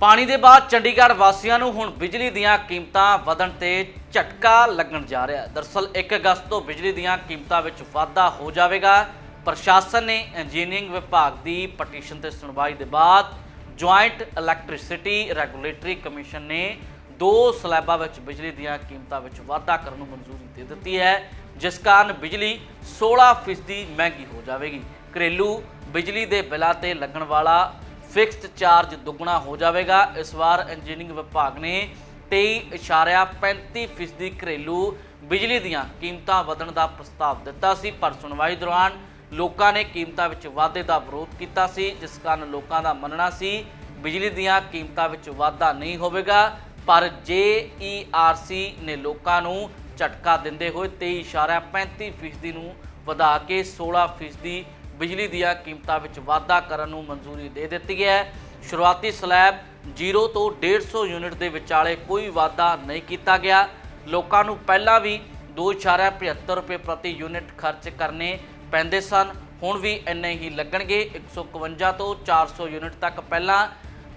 ਪਾਣੀ ਦੇ ਬਾਅਦ ਚੰਡੀਗੜ੍ਹ ਵਾਸੀਆਂ ਨੂੰ ਹੁਣ ਬਿਜਲੀ ਦੀਆਂ ਕੀਮਤਾਂ ਵਧਣ ਤੇ ਝਟਕਾ ਲੱਗਣ ਜਾ ਰਿਹਾ ਹੈ। ਦਰਸਲ 1 ਅਗਸਤ ਤੋਂ ਬਿਜਲੀ ਦੀਆਂ ਕੀਮਤਾਂ ਵਿੱਚ ਵਾਧਾ ਹੋ ਜਾਵੇਗਾ। ਪ੍ਰਸ਼ਾਸਨ ਨੇ ਇੰਜੀਨੀਅਰਿੰਗ ਵਿਭਾਗ ਦੀ ਪਟੀਸ਼ਨ ਤੇ ਸੁਣਵਾਈ ਦੇ ਬਾਅਦ ਜੁਆਇੰਟ ਇਲੈਕਟ੍ਰਿਸਿਟੀ ਰੈਗੂਲੇਟਰੀ ਕਮਿਸ਼ਨ ਨੇ ਦੋ ਸਲੈਬਾਂ ਵਿੱਚ ਬਿਜਲੀ ਦੀਆਂ ਕੀਮਤਾਂ ਵਿੱਚ ਵਾਧਾ ਕਰਨ ਨੂੰ ਮਨਜ਼ੂਰੀ ਦੇ ਦਿੱਤੀ ਹੈ, ਜਿਸ ਕਾਰਨ ਬਿਜਲੀ 16% ਮਹਿੰਗੀ ਹੋ ਜਾਵੇਗੀ। ਘਰੇਲੂ ਬਿਜਲੀ ਦੇ ਬਿੱਲਾਂ ਤੇ ਲੱਗਣ ਵਾਲਾ ਫਿਕਸਡ ਚਾਰਜ ਦੁੱਗਣਾ ਹੋ ਜਾਵੇਗਾ। ਇਸ ਵਾਰ ਇੰਜੀਨੀਅਰਿੰਗ ਵਿਭਾਗ ਨੇ 23.35% ਘਰੇਲੂ ਬਿਜਲੀ ਦੀਆਂ ਕੀਮਤਾਂ ਵਧਣ ਦਾ ਪ੍ਰਸਤਾਵ ਦਿੱਤਾ ਸੀ, ਪਰ ਸੁਣਵਾਈ ਦੌਰਾਨ ਲੋਕਾਂ ਨੇ ਕੀਮਤਾਂ ਵਿੱਚ ਵਾਧੇ ਦਾ ਵਿਰੋਧ ਕੀਤਾ ਸੀ, ਜਿਸ ਕਾਰਨ ਲੋਕਾਂ ਦਾ ਮੰਨਣਾ ਸੀ ਬਿਜਲੀ ਦੀਆਂ ਕੀਮਤਾਂ ਵਿੱਚ ਵਾਧਾ ਨਹੀਂ ਹੋਵੇਗਾ। ਪਰ ਜੇਈਆਰਸੀ ਨੇ ਲੋਕਾਂ ਨੂੰ ਝਟਕਾ ਦਿੰਦੇ ਹੋਏ 23.35% ਨੂੰ ਵਧਾ ਕੇ 16% ਬਿਜਲੀ ਦੀਆਂ ਕੀਮਤਾਂ ਵਿੱਚ ਵਾਧਾ ਕਰਨ ਨੂੰ ਮਨਜ਼ੂਰੀ ਦੇ ਦਿੱਤੀ ਹੈ। ਸ਼ੁਰੂਆਤੀ ਸਲੈਬ 0 ਤੋਂ 150 ਯੂਨਿਟ ਦੇ ਵਿਚਾਲੇ ਕੋਈ ਵਾਧਾ ਨਹੀਂ ਕੀਤਾ ਗਿਆ। ਲੋਕਾਂ ਨੂੰ ਪਹਿਲਾਂ ਵੀ 2.75 ਰੁਪਏ ਪ੍ਰਤੀ ਯੂਨਿਟ ਖਰਚ ਕਰਨੇ ਪੈਂਦੇ ਸਨ। ਹੁਣ ਵੀ ਇੰਨੇ ਹੀ ਲੱਗਣਗੇ। 151 ਤੋਂ 400 ਯੂਨਿਟ ਤੱਕ ਪਹਿਲਾਂ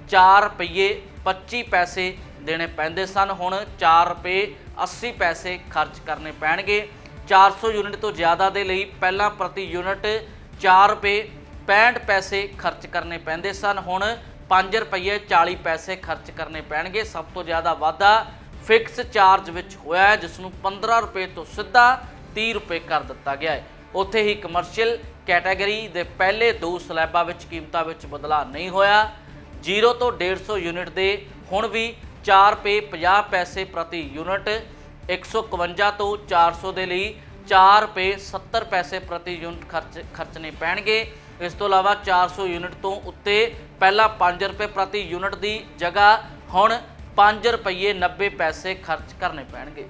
4 ਰੁਪਏ 25 ਪੈਸੇ ਦੇਣੇ ਪੈਂਦੇ ਸਨ। ਹੁਣ 4 ਰੁਪਏ 80 ਪੈਸੇ ਖਰਚ ਕਰਨੇ ਪੈਣਗੇ। 400 ਯੂਨਿਟ ਤੋਂ ਜ਼ਿਆਦਾ ਦੇ ਲਈ ਪਹਿਲਾਂ ਪ੍ਰਤੀ ਯੂਨਿਟ 4 ਰੁਪਏ 65 ਪੈਸੇ ਖਰਚ ਕਰਨੇ ਪੈਂਦੇ ਸਨ। ਹੁਣ 5 ਰੁਪਏ 40 ਪੈਸੇ ਖਰਚ ਕਰਨੇ ਪੈਣਗੇ। ਸਭ ਤੋਂ ਜ਼ਿਆਦਾ ਵਾਧਾ ਫਿਕਸ ਚਾਰਜ ਵਿੱਚ ਹੋਇਆ ਹੈ, ਜਿਸ ਨੂੰ 15 ਰੁਪਏ ਤੋਂ ਸਿੱਧਾ 30 ਰੁਪਏ ਕਰ ਦਿੱਤਾ ਗਿਆ ਹੈ। ਉੱਥੇ ਹੀ ਕਮਰਸ਼ੀਅਲ ਕੈਟਾਗਰੀ ਦੇ ਪਹਿਲੇ ਦੋ ਸਲੈਬਾਂ ਵਿੱਚ ਕੀਮਤਾਂ ਵਿੱਚ ਬਦਲਾਅ ਨਹੀਂ ਹੋਇਆ। 0 ਤੋਂ 150 ਯੂਨਿਟ ਦੇ ਹੁਣ ਵੀ 4 ਰੁਪਏ 50 ਪੈਸੇ ਪ੍ਰਤੀ ਯੂਨਿਟ 151 ਤੋਂ 400 ਦੇ ਲਈ 4 ਰੁਪਏ 70 ਪੈਸੇ ਪ੍ਰਤੀ ਯੂਨਿਟ ਖਰਚ ਖਰਚਣੇ ਪੈਣਗੇ। ਇਸ ਤੋਂ ਇਲਾਵਾ 400 ਯੂਨਿਟ ਤੋਂ ਉੱਤੇ ਪਹਿਲਾਂ 5 ਰੁਪਏ ਪ੍ਰਤੀ ਯੂਨਿਟ ਦੀ ਜਗ੍ਹਾ, ਹੁਣ 5 ਰੁਪਏ 90 ਪੈਸੇ ਖਰਚ ਕਰਨੇ ਪੈਣਗੇ।